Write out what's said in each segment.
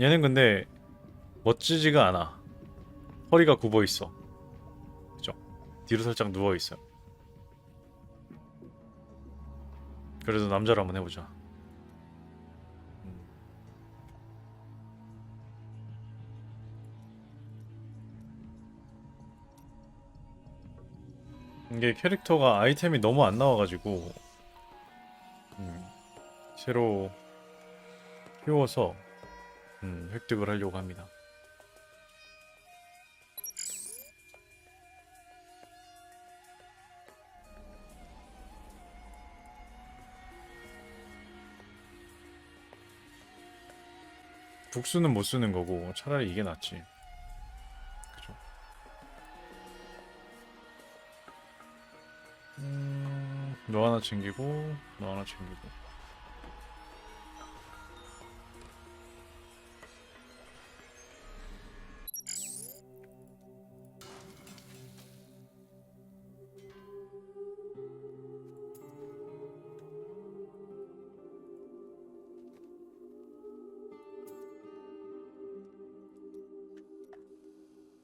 얘는 근데 멋지지가 않아. 허리가 굽어 있어. 그죠? 뒤로 살짝 누워 있어요. 그래도 남자로 한번 해보자. 음. 이게 캐릭터가 아이템이 너무 안 나와가지고 음, 새로 키워서 음, 획득을 하려고 합니다. 북수는 못 쓰는 거고 차라리 이게 낫지. 그죠? 음, 너 하나 챙기고 너 하나 챙기고.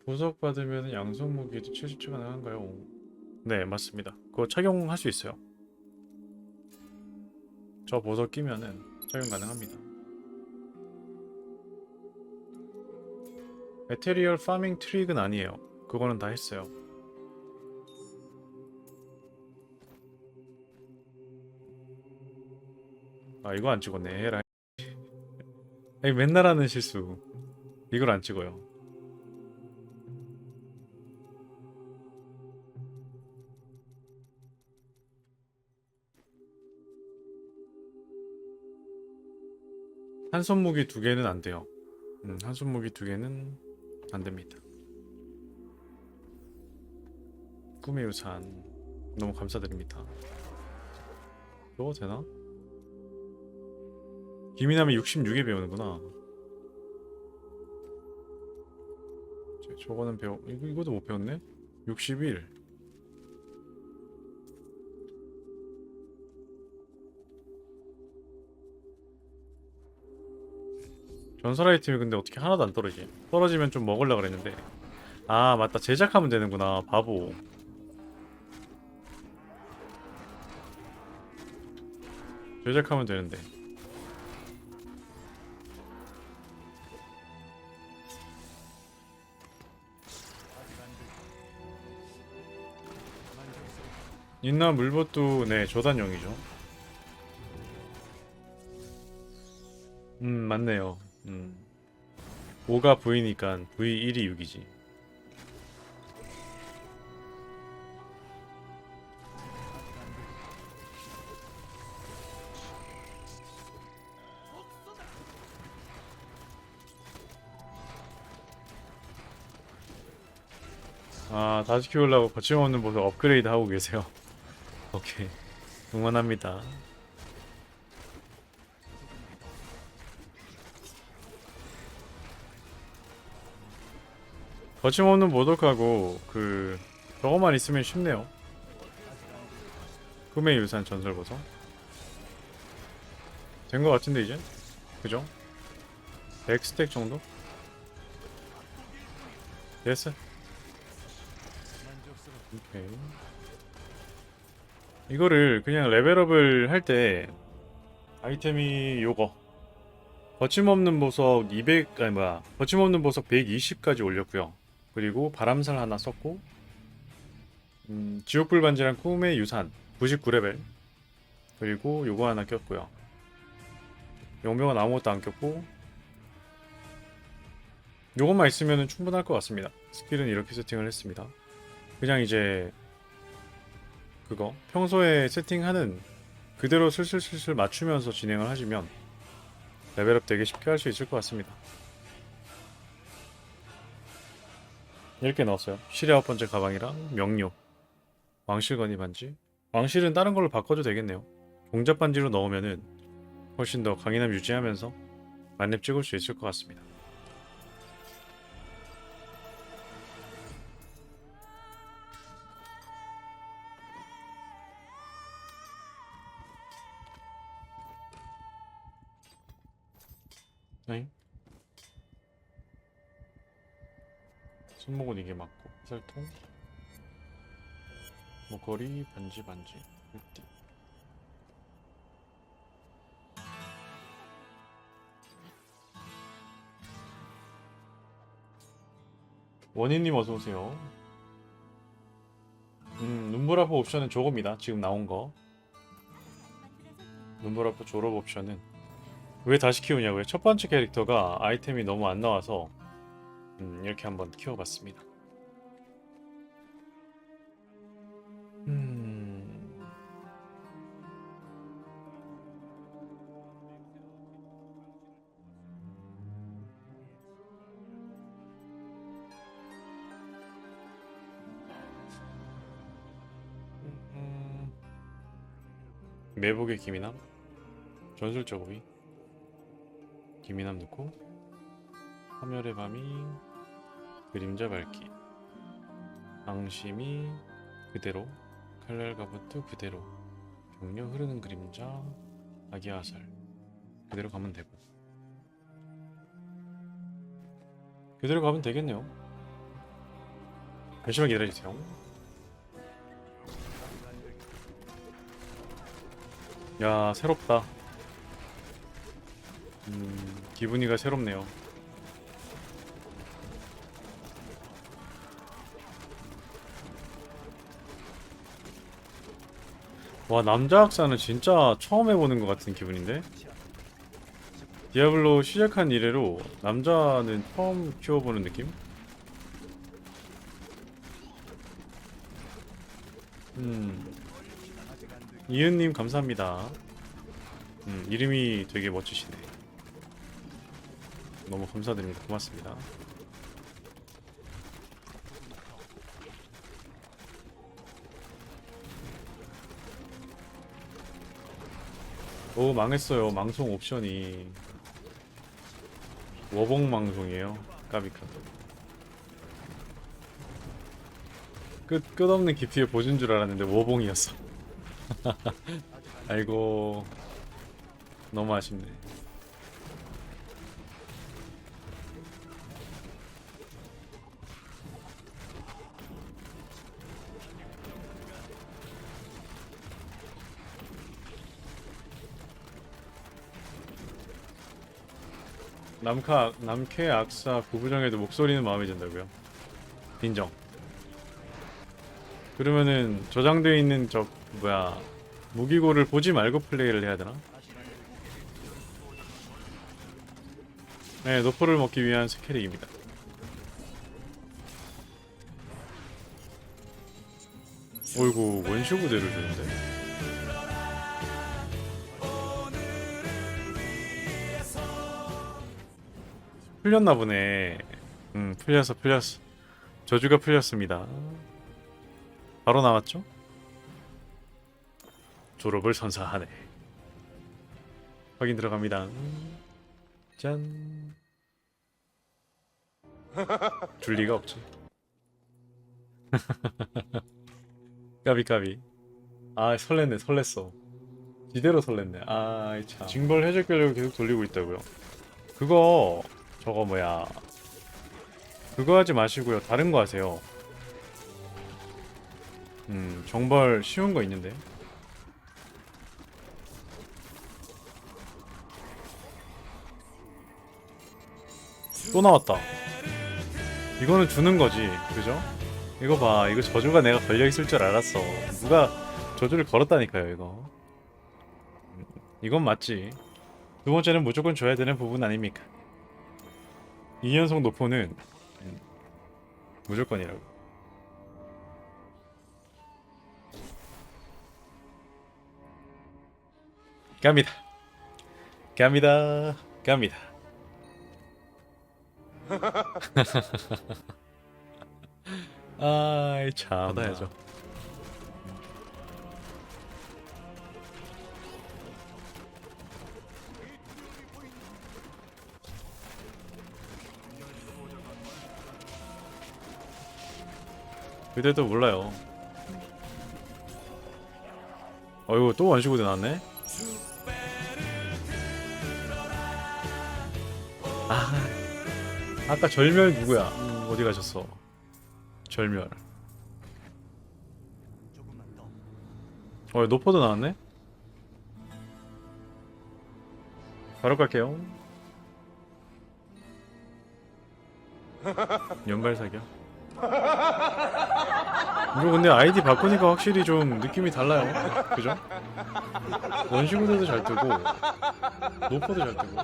보석 받으면 양손 무기도 70초 가능한가요? 네, 맞습니다. 그거 착용할 수 있어요. 저 보석 끼면은 착용 가능합니다. 에테리얼 파밍 트릭은 아니에요. 그거는 다 했어요. 아 이거 안 찍었네. 아니 맨날 하는 실수. 이걸 안 찍어요. 한 손무기 두 개는 안 돼요. 음, 한 손무기 두 개는 안 됩니다. 꿈의 유산 너무 감사드립니다. 저거 되나? 기민하면 66에 배우는구나. 저- 저거는 배워 이거 이것도 못 배웠네? 61. 전설 아이템이 근데 어떻게 하나도 안 떨어지지? 떨어지면 좀 먹으려 그랬는데. 아 맞다. 제작하면 되는구나. 바보. 제작하면 되는데. 인나 물봇도 네 조단용이죠. 음 맞네요 음. 5가 V니까 V1이 6이지. 아 다시 키우려고 거침없는 보석 업그레이드 하고 계세요. 오케이. 응원합니다 거침없는 보석하고 그 저거만 있으면 쉽네요. 꿈의 유산 전설 보석 된거 같은데 이제 그죠? 100스택 정도? 됐어 오케이. 이거를 그냥 레벨업을 할 때 아이템이 요거. 거침없는 보석 200 아니 뭐야. 거침없는 보석 120까지 올렸고요 그리고 바람살 하나 썼고 음, 지옥불 반지랑 꿈의 유산 99레벨. 그리고 요거 하나 꼈고요. 용병은 아무것도 안 꼈고 요것만 있으면 충분할 것 같습니다. 스킬은 이렇게 세팅을 했습니다. 그냥 이제 그거 평소에 세팅하는 그대로 슬슬슬슬 맞추면서 진행을 하시면 레벨업 되게 쉽게 할 수 있을 것 같습니다. 이렇게 넣었어요. 실의 아홉 번째 가방이랑 명료, 왕실 건이 반지. 왕실은 다른 걸로 바꿔도 되겠네요. 종잡 반지로 넣으면은 훨씬 더 강인함 유지하면서 만렙 찍을 수 있을 것 같습니다. 네. 손목은 이게 맞고 살통 목걸이 반지 반지 띠 원희님 어서 오세요. 음 눈물 아프 옵션은 저겁니다. 지금 나온 거. 눈물 아프 졸업 옵션은 왜 다시 키우냐고요? 첫 번째 캐릭터가 아이템이 너무 안 나와서 음, 이렇게 한번 키워봤습니다. 매복의 기미남 전술적으로 기미남 넣고 화멸의 밤이 그림자 밝기. 앙심이 그대로 칼날 가부트 그대로 병력 흐르는 그림자 아기 화살. 그대로 가면 되고. 그대로 가면 되겠네요. 잠시만 기다려주세요. 야 새롭다. 음 기분이가 새롭네요 와 남자 학사는 진짜 처음 해보는 것 같은 기분인데? 디아블로 시작한 이래로 남자는 처음 키워보는 느낌? 음. 이은님 감사합니다. 음 이름이 되게 멋지시네. 너무 감사드립니다. 고맙습니다 오 망했어요. 망송 옵션이. 워봉 망송이에요. 까비카. 끝 끝없는 깊이의 보준 줄 알았는데 워봉이었어. 아이고. 너무 아쉽네 남카 남캐 악사 구부정에도 목소리는 마음에 든다고요? 인정. 그러면은 저장되어 있는 저 뭐야 무기고를 보지 말고 플레이를 해야 되나? 네, 노포를 먹기 위한 스캐릭입니다. 어이구 원슈 부대를 주는데. 풀렸나 보네. 음, 풀렸어, 풀렸어. 저주가 풀렸습니다. 바로 나왔죠? 졸업을 선사하네. 확인 들어갑니다. 짠. 줄 리가 없지. 까비 까비. 아 설렜네 설렜어. 지대로 설렜네. 아이 참. 징벌 해적 결력을 계속 돌리고 있다고요. 그거 저거 뭐야. 그거 하지 마시고요. 다른 거 하세요. 음 정벌 쉬운 거 있는데. 또 나왔다. 이거는 주는 거지 그죠? 이거 봐. 이거 저주가 내가 걸려있을 줄 알았어. 누가 저주를 걸었다니까요 이거. 음, 이건 맞지. 두 번째는 무조건 줘야 되는 부분 아닙니까 2연속 노포는 음, 무조건이라고. 갑니다. 갑니다. 갑니다. 아이 참. 받아야죠. 그대도 몰라요. 어이구 또 원시구대 나왔네. 아 아까 절멸 누구야? 음, 어디 가셨어? 절멸. 어, 노포도 나왔네? 바로 갈게요. 연발 사격. 이거 근데 아이디 바꾸니까 확실히 좀 느낌이 달라요. 그죠? 원시구대도 잘 뜨고, 노포도 잘 뜨고.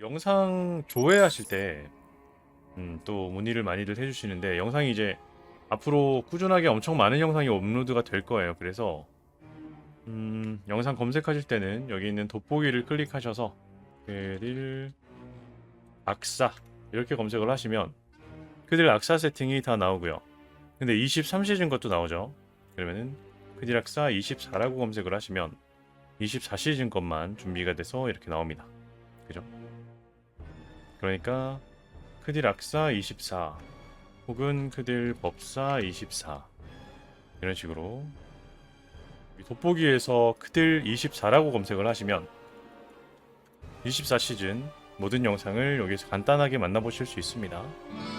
영상 조회하실 때, 음, 또 문의를 많이들 해주시는데, 영상이 이제 앞으로 꾸준하게 엄청 많은 영상이 업로드가 될 거예요. 그래서 음, 영상 검색하실 때는 여기 있는 돋보기를 클릭하셔서 그릴 악사 이렇게 검색을 하시면 그들 악사 세팅이 다 나오고요. 근데 23시즌 것도 나오죠. 그러면은 그들 악사 24라고 검색을 하시면 24시즌 것만 준비가 돼서 이렇게 나옵니다. 그죠? 그러니까 크딜 악사 24 혹은 그들 법사 24 이런 식으로 이 돋보기에서 그들 24라고 검색을 하시면 24시즌 모든 영상을 여기서 간단하게 만나보실 수 있습니다.